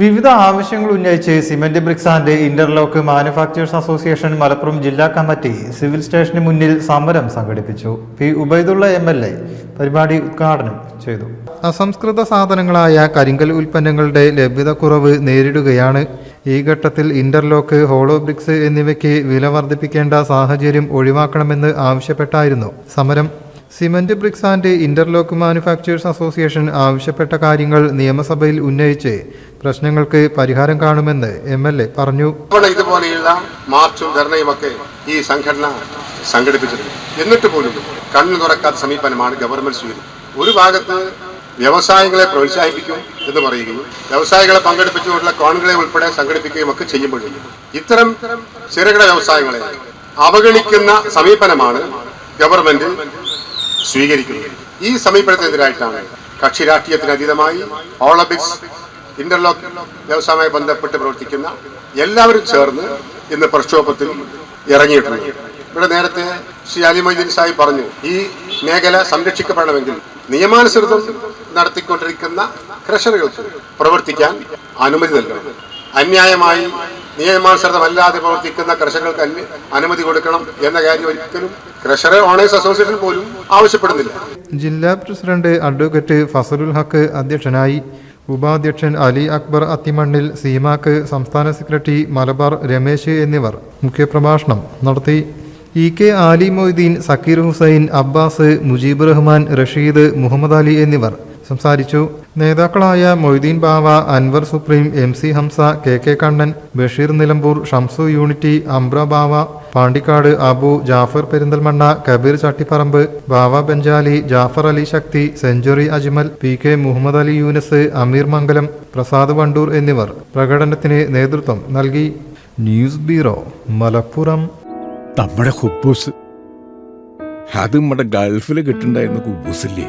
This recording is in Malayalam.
വിവിധ ആവശ്യങ്ങൾ ഉന്നയിച്ച് cement bricks and interlock manufacturers association Malappuram ജില്ലാ കമ്മിറ്റി സിവിൽ സ്റ്റേഷന് മുന്നിൽ സമരം സംഘടിപ്പിച്ചു. P Ubaidulla M L A പരിപാടി ഉദ്ഘാടനം ചെയ്തു. അസംസ്കൃത സാധനങ്ങളായ കരിങ്കൽ ഉൽപ്പന്നങ്ങളുടെ ലഭ്യതക്കുറവ് നേരിടുകയാണ്. ഈ ഘട്ടത്തിൽ ഇന്റർലോക്ക് ഹോളോ ബ്രിക്സ് എന്നിവയ്ക്ക് വില വർദ്ധിപ്പിക്കേണ്ട സാഹചര്യം ഒഴിവാക്കണമെന്ന് ആവശ്യപ്പെട്ടായിരുന്നു സമരം. Cement bricks and interlock manufacturers association ആവശ്യപ്പെട്ട കാര്യങ്ങൾ നിയമസഭയിൽ ഉന്നയിച്ച് പ്രശ്നങ്ങൾക്ക് പരിഹാരം കാണുമെന്ന് എം എൽ എ പറഞ്ഞു. ഇതുപോലെയുള്ള മാർച്ചും ധർണയും ഒക്കെ ഈ സംഘടന സംഘടിപ്പിച്ചിട്ടുണ്ട്. എന്നിട്ട് പോലും കണ്ണു തുറക്കാത്ത സമീപനമാണ് ഗവൺമെന്റ് സ്വീകരിക്കുന്നത് ഒരു ഭാഗത്ത് വ്യവസായങ്ങളെ പ്രോത്സാഹിപ്പിക്കും എന്ന് പറയുകയും വ്യവസായികളെ പങ്കെടുപ്പിച്ചുകൊണ്ടുള്ള കോൺകളെ ഉൾപ്പെടെ സംഘടിപ്പിക്കുകയും ഒക്കെ ചെയ്യുമ്പോഴും ഇത്തരം ചെറുകിട വ്യവസായങ്ങളെ അവഗണിക്കുന്ന സമീപനമാണ് ഗവൺമെന്റ് സ്വീകരിക്കുന്നത്. ഈ സമീപനത്തിനെതിരായിട്ടാണ് കക്ഷി രാഷ്ട്രീയത്തിന് അതീതമായി ഓളബിക്സ് ഇന്റർലോക്ക് വ്യവസായവുമായി ബന്ധപ്പെട്ട് പ്രവർത്തിക്കുന്ന എല്ലാവരും ചേർന്ന് ഇന്ന് പ്രക്ഷോഭത്തിൽ ഇറങ്ങിയിട്ടുണ്ട്. ഇവിടെ നേരത്തെ ശ്രീ അലി മൊയ്തീൻ സാഹിബ് പറഞ്ഞു ഈ മേഖല സംരക്ഷിക്കപ്പെടണമെങ്കിൽ നിയമാനുസൃതം നടത്തിക്കൊണ്ടിരിക്കുന്ന ക്രഷറുകൾക്ക് പ്രവർത്തിക്കാൻ അനുമതി നൽകണം. അന്യായമായി നിയമാനുസൃതമല്ലാതെ പ്രവർത്തിക്കുന്ന ക്രഷറുകൾക്ക് അനുമതി കൊടുക്കണം എന്ന കാര്യം ഒരിക്കലും ക്രഷർ ഓണേഴ്സ് അസോസിയേഷൻ പോലും ആവശ്യപ്പെടുന്നില്ല. ജില്ലാ പ്രസിഡന്റ് അഡ്വക്കേറ്റ് ഫസലുൽ ഹക്ക് അധ്യക്ഷനായി ഉപാധ്യക്ഷൻ അലി അക്ബർ അത്തിമണ്ണിൽ സീമാക്ക് സംസ്ഥാന സെക്രട്ടറി മലബാർ രമേശ് എന്നിവർ മുഖ്യപ്രഭാഷണം നടത്തി. ഇ കെ ആലി മൊയ്തീൻ സക്കീർ ഹുസൈൻ അബ്ബാസ് മുജീബ് റഹ്മാൻ റഷീദ് മുഹമ്മദ് അലി എന്നിവർ സംസാരിച്ചു. നേതാക്കളായ Moideen Bava Anwar Supreme M C Hamza K K Kannan Basheer Nilambur Shamsu Unity Ambra Bava Pandikkad Abu Jafar Perinthalmanna Kabeer Chattiparamba Bava ബെഞ്ചാലി Jafar Ali Shakthi Century Ajmal P K Muhammad Ali Yunus Ameer Mangalam Prasad Wandoor എന്നിവർ പ്രകടനത്തിന് നേതൃത്വം നൽകി. News bureau Malappuram. നമ്മുടെ കുബൂസ്. അത് നമ്മുടെ ഗൾഫിൽ കിട്ടുണ്ടായിരുന്ന കുബൂസില്ലേ?